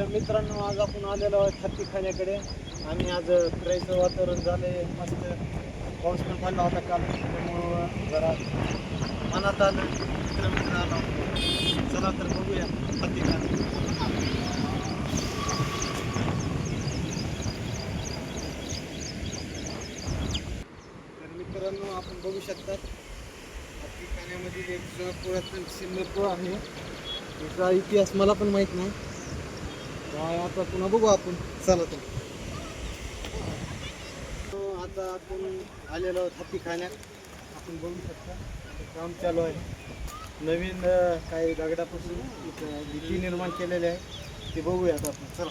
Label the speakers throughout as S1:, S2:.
S1: तर मित्रांनो आज आपण आलेलो आहोत हत्ती खाण्याकडे आणि आज फिरायचं वातावरण झाले मस्त. पाऊस पण पडला होता काल त्यामुळं जरा मनात आलं. मित्र मित्र आलो. चला तर बघूया हत्ती खाणं तर मित्रांनो आपण बघू शकतात हत्ती खाण्यामध्ये एक जुना पुरातन सिंधुत्व आहे. त्याचा इतिहास मला पण माहीत नाही. आता पुन्हा बघू आपण. चला तर. तो आता आपण आलेलो आहोत हत्ती खाण्यात आपण बघू शकता. काम चालू आहे. नवीन काही दगडापासून भीती निर्माण केलेली आहे. ते बघूया आता आपण. चला.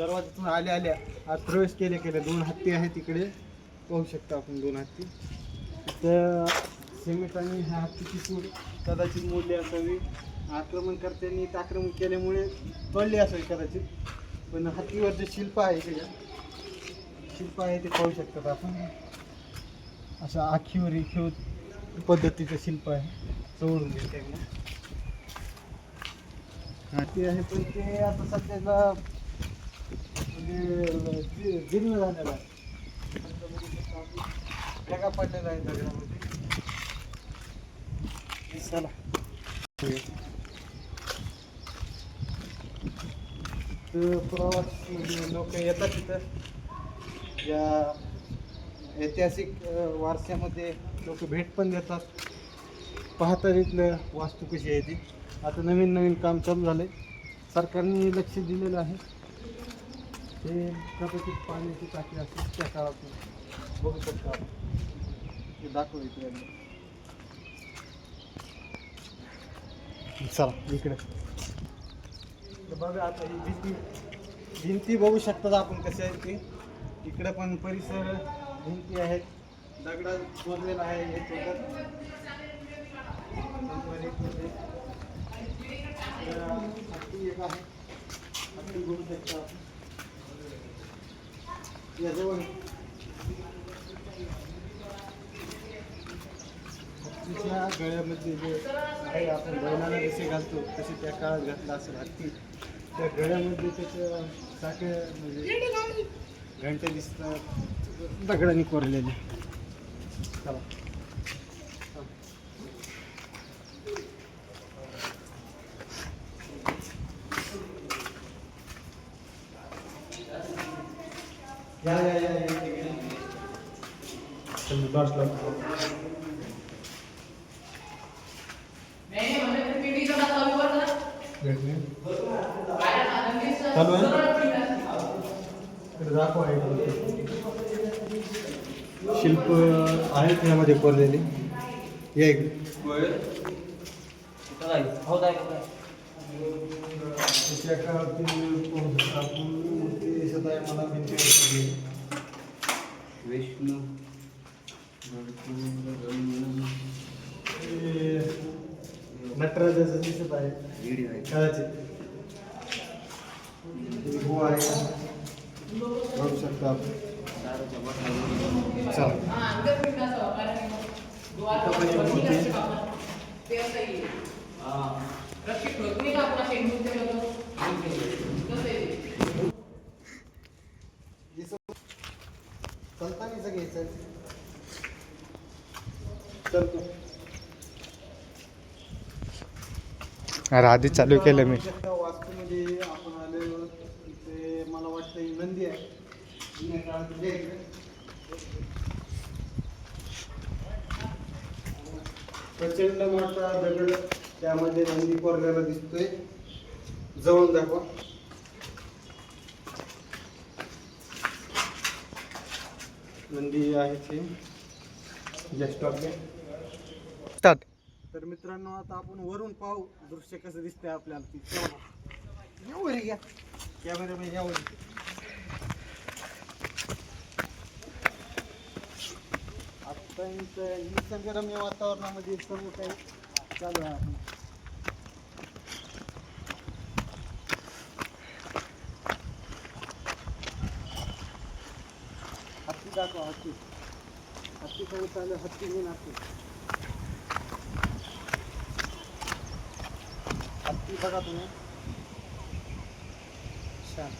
S1: दरवाजातून आल्या आल्या आज प्रवेश केले केले. दोन हत्ती आहेत तिकडे पाहू शकता आपण दोन हत्ती. तर सिमेंट आणि ह्या हत्तीची सूड कदाचित मोडली असावी. आक्रमणकर्त्यांनी इथं आक्रमण केल्यामुळे तोडली असावी कदाचित. पण हत्तीवर जे शिल्प आहे त्याच्या शिल्प आहे ते पाहू शकतात आपण. अशा आखीवर इखीव पद्धतीचं शिल्प आहे. चोळून घेते हा आहे पण ते आता सध्याला म्हणजे जीर्ण झालेला आहे जगा पडलेला आहे दगडामध्ये चला तर प्रवास लोक येतात तिथं या ऐतिहासिक वारशामध्ये लोक भेट पण देतात पाहतात इथलं वास्तू कशी आहे ती आता नवीन नवीन काम चालू झालं आहे सरकारने लक्ष दिलेलं आहे ते कदाचित पाण्याची टाकी असेल त्या काळात बघू शकता ते दाखव इकडे चला इकडे. बघा आता ही भिंती भिंती बघू शकतात आपण कशा आहेत ते. इकडे पण परिसर भिंती आहेत. दगडा कोरलेला आहे हे चौकात हत्ती एक आहे. हत्ती बघू शकता. आपण. हत्तीच्या गळ्यामध्ये जे आहे आपण बैलाला जसे घालतो तसे त्या काळात घातला असेल हत्ती त्या गळ्यामध्ये त्याच्या साखे म्हणजे घंटे दिसतात दगडाने कोरलेले चला या या या या इथे घे. चल, बस, बस. भेटले चालू आहे इकडे दाखवा इकडे. शिल्प आहेत यामध्ये कोरलेले या इकडे त्याच्या काळातील पाहू शकता आपण मूर्ती दिसत आहे मला भिंतीवर कोरलेली.
S2: विष्णू
S1: हे नटराजाचं दिसत आहे
S2: व्हिडिओ आहे
S1: कदाचित हे गुहा आहे बघू शकता आपण
S2: दारूच्या बॉटला
S1: चला इथं पण एक मूर्ती आहे. हे सग- चलतानीचं घ्यायचं चलतो
S3: अरे आधीच चालू केलं मी.
S1: वास्तूमध्ये आपण आलेलो इथे मला वाटतं ही नंदी आहे. जुन्या प्रचंड मोठा दगड त्यामध्ये नंदी कोरलेला दिसतोय. जवळ दाखवा. नंदी आहे ते. जस्ट ऑफ मित्रांनो आता आपण वरून पाहू दृश्य कसं दिसतंय आपल्याला ती. तेव्हा. या. घ्या कॅमेरामॅन या वरी आता निसर्गरम्य वातावरणामध्ये सर्व काही चालू आहे. आपण हत्ती दाखवा हत्ती. हत्ती काही चालू हत्ती घेऊन हत्ती. हत्ती बघा तुम्ही छान